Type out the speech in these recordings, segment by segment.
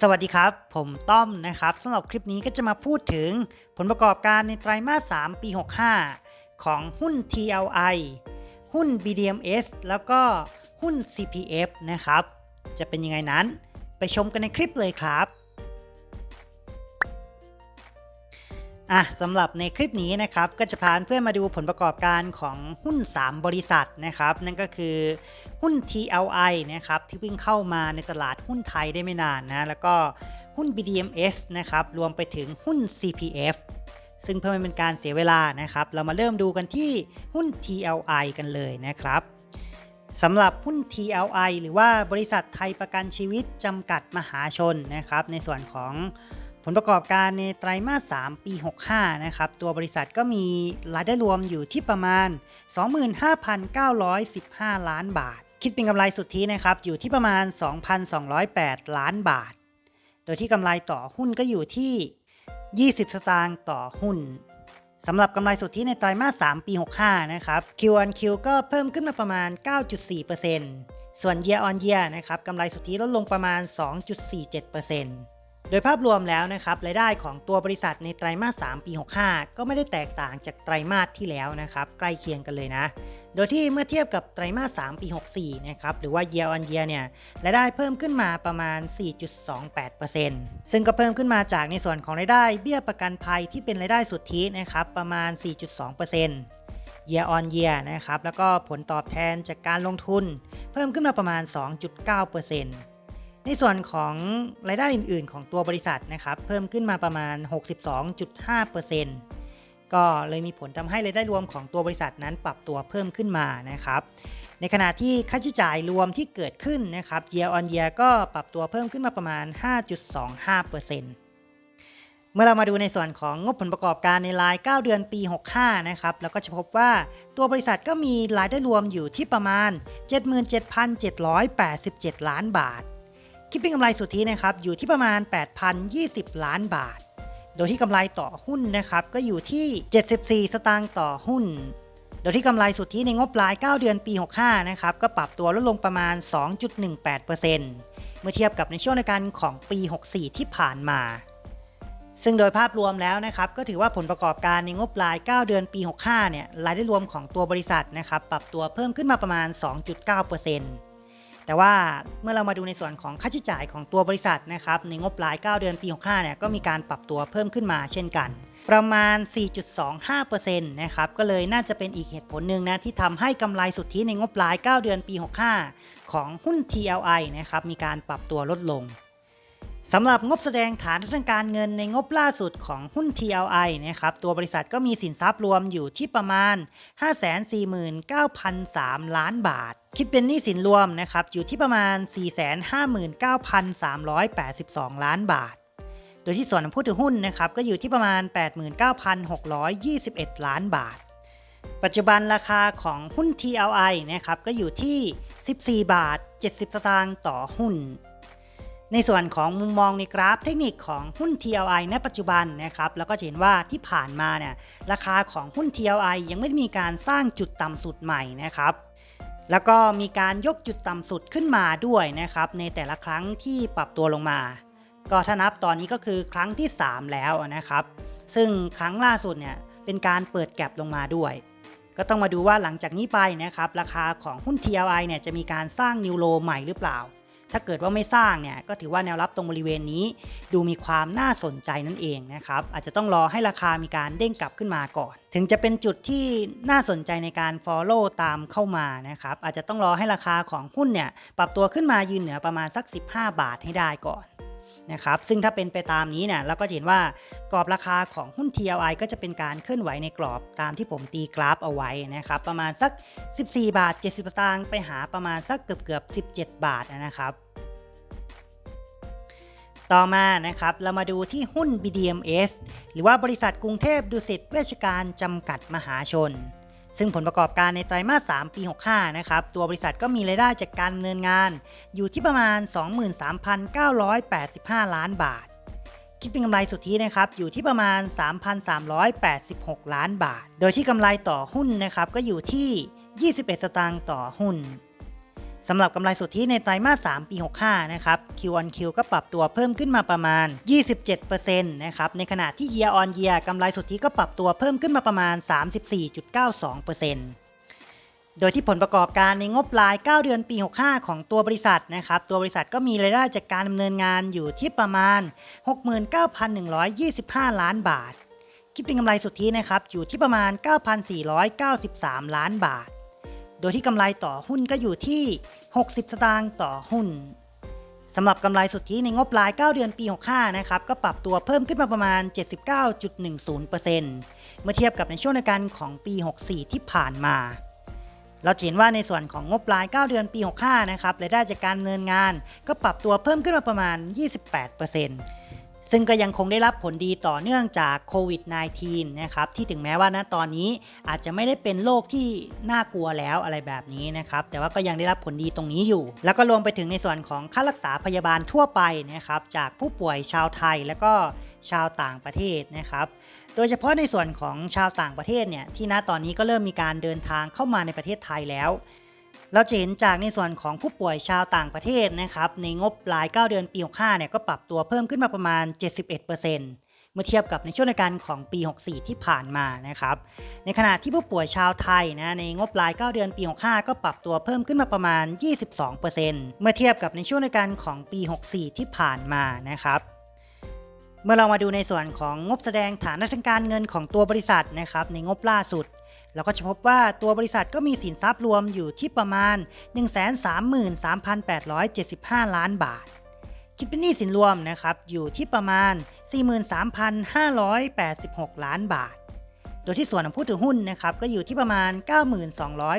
สวัสดีครับ ผมต้อมนะครับสำหรับคลิปนี้ก็จะมาพูดถึงผลประกอบการในไตรมาส 3 ปี 65 ของหุ้น TLI หุ้น BDMs แล้วก็หุ้น CPF นะครับ จะเป็นยังไงนั้น ไปชมกันในคลิปเลยครับ อะสำหรับในคลิปนี้นะครับก็จะพาเพื่อนมาดูผลประกอบการของหุ้น 3 บริษัทนะครับนั่นก็คือหุ้น TLI นะครับที่เพิ่งเข้ามาในตลาดหุ้นไทยได้ไม่นานนะแล้วก็หุ้น BDMs นะครับรวมไปถึงหุ้น CPF ซึ่งเพื่อไม่เป็นการเสียเวลานะครับ เรามาเริ่มดูกันที่หุ้น TLI กันเลยนะครับสำหรับหุ้น TLI หรือว่าบริษัทไทยประกันชีวิตจำกัดมหาชนนะครับในส่วนของ ผลประกอบการในไตรมาส 3 ปี 65 นะครับ ตัวบริษัทก็มีรายได้รวมอยู่ที่ประมาณ 25,915 ล้านบาท คิดเป็นกำไรสุทธินะครับ อยู่ที่ประมาณ 2,208 ล้านบาท โดยที่กำไรต่อหุ้นก็อยู่ที่ 20 สตางค์ต่อหุ้นสำหรับกำไรสุทธิในไตรมาส 3 ปี 65 นะครับ Q on Q ก็เพิ่มขึ้นมาประมาณ 9.4%ส่วน Year on Year นะครับกำไรสุทธิลดลงประมาณ 2.47% ดยภาพรวมแล้วนะครับรายได้ของตัวบริษัทในไตรมาส 3 ปี 65 ก็ไม่ได้แตกต่างจากไตรมาสที่แล้วนะครับ ใกล้เคียงกันเลยนะ โดยที่เมื่อเทียบกับไตรมาส 3 ปี 64 นะครับ หรือว่า year on year เนี่ยรายได้เพิ่มขึ้นมาประมาณ 4.28%ซึ่งก็เพิ่มขึ้นมาจากในส่วนของรายได้เบี้ยประกันภัยที่เป็นรายได้สุทธินะครับประมาณ 4.2% year on year นะครับ แล้วก็ผลตอบแทนจากการลงทุน เพิ่มขึ้นมาประมาณ 2.9% ในส่วนของรายได้อื่น ๆ ของตัวบริษัทนะครับ เพิ่มขึ้นมาประมาณ 62.5%ก็เลยมีผลทำให้รายได้รวมของตัวบริษัทนั้นปรับตัวเพิ่มขึ้นมานะครับ ในขณะที่ค่าใช้จ่ายรวมที่เกิดขึ้นนะครับ year on year ก็ปรับตัวเพิ่มขึ้นมาประมาณ 5.25%เมื่อเรามาดูในส่วนของงบผลประกอบการในราย 9 เดือนปี 65 นะครับแล้วก็จะพบว่าตัวบริษัทก็มีรายได้รวมอยู่ที่ประมาณ 77,787 ล้านบาท คิดเป็นกำไรสุทธินะครับอยู่ที่ประมาณ 8,020 ล้านบาท โดยที่กำไรต่อหุ้นนะครับก็อยู่ที่ 74 สตางค์ต่อหุ้น โดยที่กำไรสุทธิในงบราย 9 เดือนปี 65 นะครับก็ปรับตัวลดลงประมาณ 2.18%เมื่อเทียบกับในช่วงในการของปี 64 ที่ผ่านมา ซึ่งโดยภาพรวมแล้วนะครับก็ถือว่าผลประกอบการในงบราย 9 เดือนปี 65 เนี่ยรายได้รวมของตัวบริษัทนะครับปรับตัวเพิ่มขึ้นมาประมาณ 2.9% แต่ว่าเมื่อเรามาดูในส่วนของค่าใช้จ่ายของตัวบริษัทนะครับในงบราย 9 เดือนปี65เนี่ยก็มีการปรับตัวเพิ่มขึ้นมาเช่นกัน ประมาณ 4.25%นะครับก็เลยน่าจะเป็นอีกเหตุผลหนึ่งนะที่ทำให้กำไรสุทธิในงบราย 9 เดือนปี 65 ของหุ้น TLI นะครับมีการปรับตัวลดลง สำหรับงบแสดงฐานทางการเงินในงบล่าสุดของหุ้น TLI นะครับตัวบริษัทก็มีสินทรัพย์รวมอยู่ที่ประมาณ 549,003 ล้านบาท คิดเป็นหนี้สินรวมนะครับอยู่ที่ประมาณ 459,382 ล้านบาท โดยที่ส่วนผู้ถือหุ้นนะครับก็อยู่ที่ประมาณ 89,621 ล้านบาท ปัจจุบันราคาของหุ้น TLI นะครับก็อยู่ที่ 14 บาท 70 สตางค์ต่อหุ้น ในส่วนของมุมมองในกราฟเทคนิคของหุ้น TLI ในปัจจุบันนะครับแล้วก็เห็นว่าที่ผ่านมาเนี่ยราคาของหุ้น TLI ยังไม่มีการสร้างจุดต่ำสุดใหม่นะครับแล้วก็มีการยกจุดต่ำสุดขึ้นมาด้วยนะครับในแต่ละครั้งที่ปรับตัวลงมา ก็ถ้านับตอนนี้ก็คือครั้งที่ 3 แล้วนะครับ ซึ่งครั้งล่าสุดเนี่ยเป็นการเปิดแก็บลงมาด้วย ก็ต้องมาดูว่าหลังจากนี้ไปนะครับราคาของหุ้น TLI เนี่ยจะมีการสร้างนิวโลใหม่หรือเปล่า ถ้าเกิดว่าไม่สร้างเนี่ยก็ถือว่าแนวรับตรงบริเวณนี้ ดูมีความน่าสนใจนั่นเองนะครับอาจจะต้องรอให้ราคามีการเด้งกลับขึ้นมาก่อน ถึงจะเป็นจุดที่น่าสนใจในการ follow ตามเข้ามานะครับอาจจะต้องรอให้ราคาของหุ้นเนี่ยปรับตัวขึ้นมายืนเหนือประมาณสัก 15 บาทให้ได้ก่อน นะครับซึ่งถ้าเป็นไปตามนี้เนี่ยเราก็เห็นว่ากรอบราคาของหุ้น TLI ก็จะเป็นการเคลื่อนไหวในกรอบตามที่ผมตีกราฟเอาไว้นะครับประมาณสัก 14 บาท 70สตางค์ไปหาประมาณสักเกือบเกือบ17 บาทนะครับต่อมานะครับเรามาดูที่หุ้น BDMs หรือว่าบริษัทกรุงเทพดุสิตเวชการจำกัดมหาชน ซึ่งผลประกอบการในไตรมาส 3 ปี 65 นะครับ ตัวบริษัทก็มีรายได้จากการดำเนินงาน อยู่ที่ประมาณ 23,985 ล้านบาท คิดเป็นกำไรสุทธินะครับ อยู่ที่ประมาณ 3,386 ล้านบาท โดยที่กำไรต่อหุ้นนะครับ ก็อยู่ที่ 21 สตางค์ต่อหุ้น สำหรับกำไรสุทธิในไตรมาส 3 ปี 65 นะครับ Q on Q ก็ปรับตัวเพิ่มขึ้นมาประมาณ 27%นะครับ ในขณะที่ Year on Year กำไรสุทธิก็ปรับตัวเพิ่มขึ้นมาประมาณ 34.92%โดยที่ผลประกอบการในงบราย 9 เดือนปี 65 ของตัวบริษัทนะครับ ตัวบริษัทก็มีรายได้จากการดำเนินงานอยู่ที่ประมาณ 69,125 ล้านบาท คิดเป็นกำไรสุทธินะครับ อยู่ที่ประมาณ 9,493 ล้านบาท โดยที่กำไรต่อหุ้นก็อยู่ที่ 60 สตางค์ต่อหุ้นสำหรับกำไรสุทธิในงบราย 9 เดือนปี 65 นะครับ ก็ปรับตัวเพิ่มขึ้นมาประมาณ 79.10%เมื่อเทียบกับในช่วงเดียวกันของปี 64 ที่ผ่านมา เราเห็นว่าในส่วนของงบราย 9 เดือนปี 65 นะครับรายได้จากการดำเนินงาน ก็ปรับตัวเพิ่มขึ้นมาประมาณ 28% ซึ่งก็ยังคงได้รับผลดีต่อเนื่องจากโควิด -19 นะครับที่ถึงแม้ว่าณตอนนี้อาจจะไม่ได้เป็นโรคที่น่ากลัวแล้วอะไรแบบนี้นะครับแต่ว่าก็ยังได้รับผลดีตรงนี้อยู่ แล้วก็รวมไปถึงในส่วนของค่ารักษาพยาบาลทั่วไปนะครับจากผู้ป่วยชาวไทยและก็ชาวต่างประเทศนะครับ โดยเฉพาะในส่วนของชาวต่างประเทศเนี่ยที่ณตอนนี้ก็เริ่มมีการเดินทางเข้ามาในประเทศไทยแล้ว เราจะเห็นจากในส่วนของผู้ป่วยชาวต่างประเทศนะครับในงบราย 9 เดือนปี 65 เนี่ยก็ปรับตัวเพิ่มขึ้นมาประมาณ 71%เมื่อเทียบกับในช่วงเดียวกันของปี 64 ที่ผ่านมานะครับ ในขณะที่ผู้ป่วยชาวไทยนะในงบราย 9 เดือนปี 65 ก็ปรับตัวเพิ่มขึ้นมาประมาณ 22%เมื่อเทียบกับในช่วงเดียวกันของปี 64 ที่ผ่านมานะครับเมื่อเรามาดูในส่วนของงบแสดงฐานะทางการเงินของตัวบริษัทนะครับในงบล่าสุด เราก็จะพบว่าตัวบริษัทก็มีสินทรัพย์รวมอยู่ที่ประมาณ 133,875 ล้านบาท คิดเป็นหนี้สินรวมนะครับอยู่ที่ประมาณ 43,586 ล้านบาท โดยที่ส่วนของผู้ถือหุ้นนะครับก็อยู่ที่ประมาณ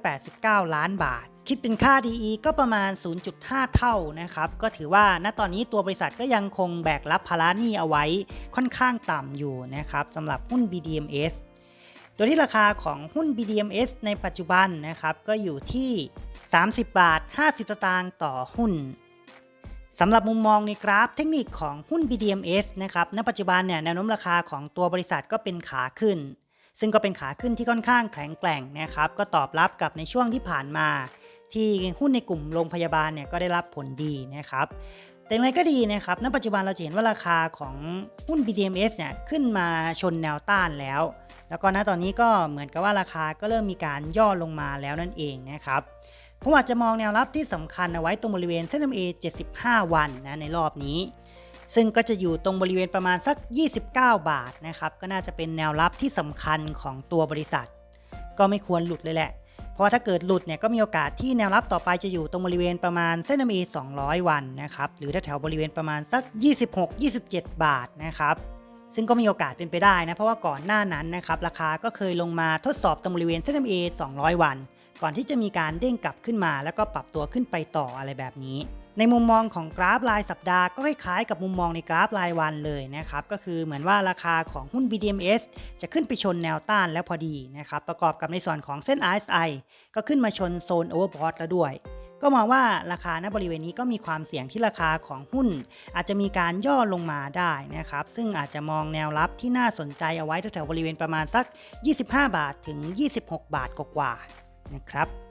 9,289 ล้านบาท คิดเป็นค่า DE ก็ประมาณ 0.5 เท่านะครับก็ถือว่าณตอนนี้ตัวบริษัทก็ยังคงแบกรับภาระหนี้เอาไว้ค่อนข้างต่ำอยู่นะครับสำหรับหุ้น BDMs โดยที่ราคาของหุ้น BDMs ในปัจจุบันนะครับ ก็อยู่ที่ 30 บาท 50 สตางค์ต่อหุ้นสำหรับมุมมองในกราฟเทคนิคของหุ้น BDMs นะครับ ณ ปัจจุบันเนี่ยแนวโน้มราคาของตัวบริษัทก็เป็นขาขึ้น ซึ่งก็เป็นขาขึ้นที่ค่อนข้างแข็งแกร่งนะครับ ก็ตอบรับกับในช่วงที่ผ่านมา ที่หุ้นในกลุ่มโรงพยาบาลเนี่ยก็ได้รับผลดีนะครับ แต่อย่างไรก็ดีนะครับ ณ ปัจจุบันเราจะเห็นว่าราคาของหุ้น BDMs เนี่ยขึ้นมาชนแนวต้านแล้ว แล้วก็ณตอนนี้ก็เหมือนกับว่าราคาก็เริ่มมีการย่อลงมาแล้วนั่นเองนะครับผมอาจจะมองแนวรับที่สำคัญเอาไว้ตรงบริเวณเส้น MA 75 วันนะในรอบนี้ ซึ่งก็จะอยู่ตรงบริเวณประมาณสัก 29 บาทนะครับ ก็น่าจะเป็นแนวรับที่สำคัญของตัวบริษัท ก็ไม่ควรหลุดเลยแหละ เพราะถ้าเกิดหลุดเนี่ยก็มีโอกาสที่แนวรับต่อไปจะอยู่ตรงบริเวณประมาณเส้นมี 200 วันนะครับหรือแถวบริเวณประมาณสัก 26-27 บาทนะครับซึ่งก็มีโอกาสเป็นไปได้นะเพราะว่าก่อนหน้านั้นนะครับราคาก็เคยลงมาทดสอบตรงบริเวณเส้นมี200 วัน ก่อนที่จะมีการเด้งกลับขึ้นมา แล้วก็ปรับตัวขึ้นไปต่ออะไรแบบนี้ ในมุมมองของกราฟรายสัปดาห์ก็คล้ายๆกับมุมมองในกราฟรายวันเลยนะครับ ก็คือเหมือนว่าราคาของหุ้น BDMs จะขึ้นไปชนแนวต้านแล้วพอดีนะครับ ประกอบกับในส่วนของเส้น RSI ก็ขึ้นมาชนโซน Overbought แล้วด้วย ก็มองว่าราคาณบริเวณนี้ก็มีความเสี่ยงที่ราคาของหุ้น อาจจะมีการย่อลงมาได้นะครับ ซึ่งอาจจะมองแนวรับที่น่าสนใจเอาไว้แถวๆบริเวณประมาณสัก 25 บาทถึง 26 บาทกว่าๆนะครับ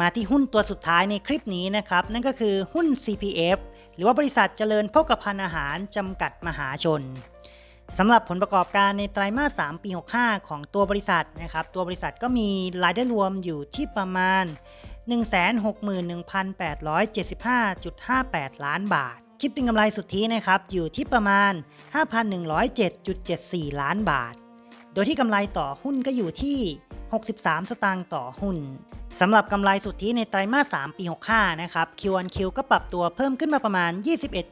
มาที่หุ้นตัวสุดท้ายในคลิปนี้นะครับ นั่นก็คือหุ้น CPF หรือว่าบริษัทเจริญโภคภัณฑ์อาหารจำกัดมหาชนสำหรับผลประกอบการในไตรมาส 3 ปี 65 ของตัวบริษัทนะครับ ตัวบริษัทก็มีรายได้รวมอยู่ที่ประมาณ 161,875.58 ล้านบาท คิดเป็นกำไรสุทธินะครับ อยู่ที่ประมาณ 5,107.74 ล้านบาท โดยที่กำไรต่อหุ้นก็อยู่ที่ 63 สตางค์ต่อหุ้นสำหรับกำไรสุทธิในไตรมาส 3 ปี 65 นะครับ Q1Q ก็ปรับตัวเพิ่มขึ้นมาประมาณ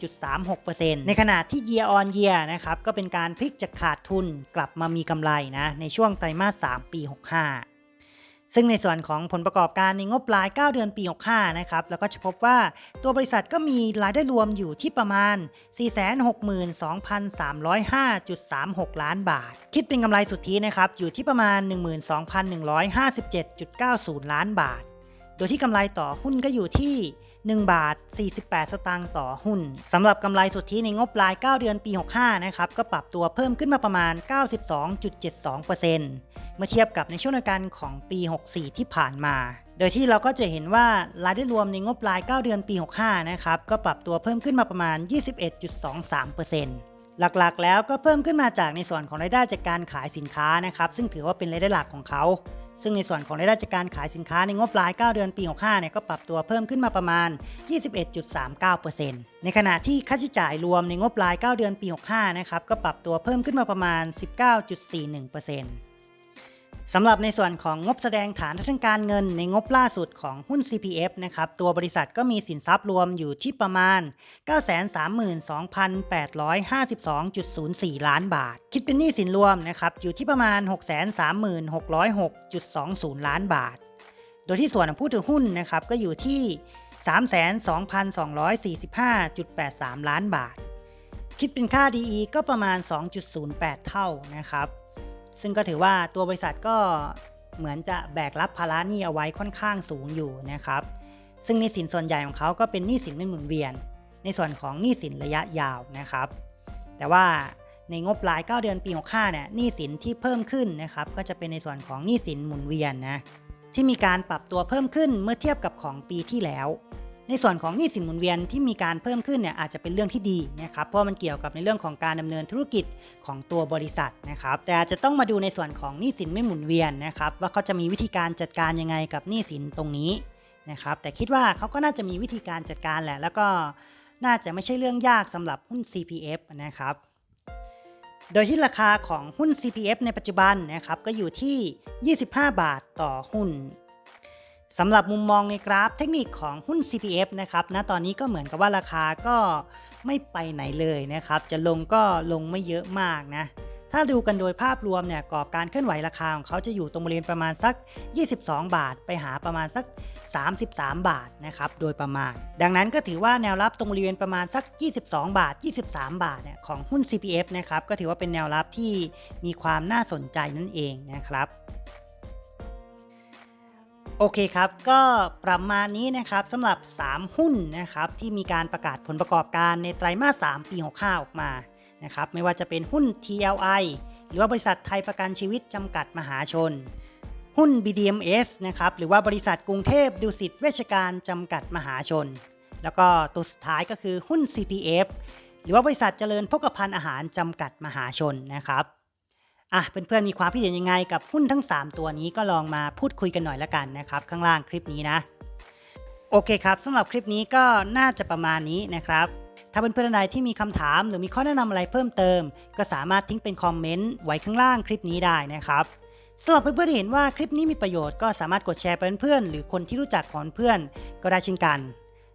21.36%ในขณะที่ Year on Year นะครับ ก็เป็นการพลิกจากขาดทุนกลับมามีกำไรนะ ในช่วงไตรมาส 3 ปี 65 ซึ่งในส่วนของผลประกอบการในงบปลาย 9 เดือนปี 65 นะครับ แล้วก็จะพบว่าตัวบริษัทก็มีรายได้รวมอยู่ที่ประมาณ 462,305.36 ล้านบาท คิดเป็นกำไรสุทธินะครับ อยู่ที่ประมาณ 12,157.90 ล้านบาท โดยที่กำไรต่อหุ้นก็อยู่ที่ 1 บาท 48 สตางค์ต่อหุ้นสำหรับกำไรสุทธิในงบราย 9 เดือนปี 65 นะครับ ก็ปรับตัวเพิ่มขึ้นมาประมาณ 92.72%เมื่อเทียบกับในช่วงเดียวกันของปี 64 ที่ผ่านมา โดยที่เราก็จะเห็นว่ารายได้รวมในงบราย 9 เดือนปี 65 นะครับ ก็ปรับตัวเพิ่มขึ้นมาประมาณ 21.23%หลักๆ แล้วก็เพิ่มขึ้นมาจากในส่วนของรายได้จากการขายสินค้านะครับ ซึ่งถือว่าเป็นรายได้หลักของเขา ซึ่งในส่วนของรายได้จากการขายสินค้าในงบราย 9 เดือนปี 65 เนี่ยก็ปรับตัวเพิ่มขึ้นมาประมาณ 21.39%ในขณะที่ค่าใช้จ่ายรวมในงบราย 9 เดือนปี 65 นะครับก็ปรับตัวเพิ่มขึ้นมาประมาณ 19.41% สำหรับในส่วนของงบแสดงฐานทางการเงินในงบล่าสุดของหุ้น CPF นะครับตัวบริษัทก็มีสินทรัพย์รวมอยู่ที่ประมาณ 932,852.04 ล้านบาท คิดเป็นหนี้สินรวมนะครับอยู่ที่ประมาณ 636,606.20 ล้านบาท โดยที่ส่วนของผู้ถือหุ้นนะครับก็อยู่ที่ 32,245.83 ล้านบาท คิดเป็นค่า DE ก็ประมาณ 2.08 เท่านะครับ ซึ่งก็ถือว่าตัวบริษัทก็เหมือนจะแบกรับภาระหนี้เอาไว้ค่อนข้างสูงอยู่นะครับ ซึ่งหนี้สินส่วนใหญ่ของเขาก็เป็นหนี้สินไม่หมุนเวียน ในส่วนของหนี้สินระยะยาวนะครับ แต่ว่าในงบราย 9 เดือนปี 65เนี่ยหนี้สินที่เพิ่มขึ้นนะครับก็จะเป็นในส่วนของหนี้สินหมุนเวียนนะที่มีการปรับตัวเพิ่มขึ้นเมื่อเทียบกับของปีที่แล้ว ในส่วนของหนี้สินหมุนเวียนที่มีการเพิ่มขึ้นเนี่ยอาจจะเป็นเรื่องที่ดีนะครับเพราะมันเกี่ยวกับในเรื่องของการดำเนินธุรกิจของตัวบริษัทนะครับแต่อาจจะต้องมาดูในส่วนของหนี้สินไม่หมุนเวียนนะครับว่าเขาจะมีวิธีการจัดการยังไงกับหนี้สินตรงนี้นะครับแต่คิดว่าเขาก็น่าจะมีวิธีการจัดการแหละ แล้วก็น่าจะไม่ใช่เรื่องยากสำหรับหุ้น CPF นะครับ โดยที่ราคาของหุ้น CPF ในปัจจุบันนะครับก็อยู่ที่ 25 บาทต่อหุ้น สำหรับมุมมองในกราฟเทคนิคของหุ้น CPF นะครับณตอนนี้ก็เหมือนกับว่าราคาก็ไม่ไปไหนเลยนะครับ จะลงก็ลงไม่เยอะมากนะ ถ้าดูกันโดยภาพรวมเนี่ยกรอบการเคลื่อนไหวราคาของเขาจะอยู่ตรงบริเวณประมาณสัก 22 บาท ไปหาประมาณสัก 33 บาทนะครับ โดยประมาณ ดังนั้นก็ถือว่าแนวรับตรงบริเวณประมาณสัก 22 บาท 23 บาทเนี่ยของหุ้น CPF นะครับ ก็ถือว่าเป็นแนวรับที่มีความน่าสนใจนั่นเองนะครับ โอเคครับ ก็ประมาณนี้นะครับสำหรับ 3 หุ้นนะครับที่มีการประกาศผลประกอบการในไตรมาส 3 ปี65ออกมานะครับไม่ว่าจะเป็นหุ้น TLI หรือว่าบริษัทไทยประกันชีวิตจำกัดมหาชน หุ้น BDMS นะครับหรือว่าบริษัทกรุงเทพดุสิตเวชการจำกัดมหาชน แล้วก็ตัวสุดท้ายก็คือหุ้น CPF หรือว่าบริษัทเจริญพกพันอาหารจำกัดมหาชนนะครับ อะเพื่อนๆมีความคิดเห็นยังไงกับหุ้นทั้ง 3 ตัวนี้ก็ลองมาพูดคุยกันหน่อยละกันนะครับ ข้างล่างคลิปนี้นะ โอเคครับสำหรับคลิปนี้ก็น่าจะประมาณนี้นะครับถ้าเพื่อนๆใดที่มีคำถามหรือมีข้อแนะนำอะไรเพิ่มเติม ก็สามารถทิ้งเป็นคอมเมนต์ไว้ข้างล่างคลิปนี้ได้นะครับสำหรับเพื่อนๆที่เห็นว่าคลิปนี้มีประโยชน์ก็สามารถกดแชร์ไปเพื่อนๆหรือคนที่รู้จักของเพื่อนก็ได้เช่นกัน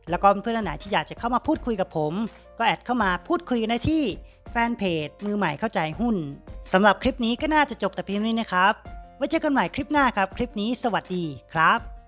แล้วก็เพื่อนๆไหนที่อยากจะเข้ามาพูดคุยกับผม ก็แอดเข้ามาพูดคุยกันได้ที่ แฟนเพจ มือใหม่เข้าใจหุ้นสำหรับคลิปนี้ก็น่าจะจบแต่เพียงนี้นะครับ ไว้เจอกันใหม่คลิปหน้าครับ คลิปนี้สวัสดีครับ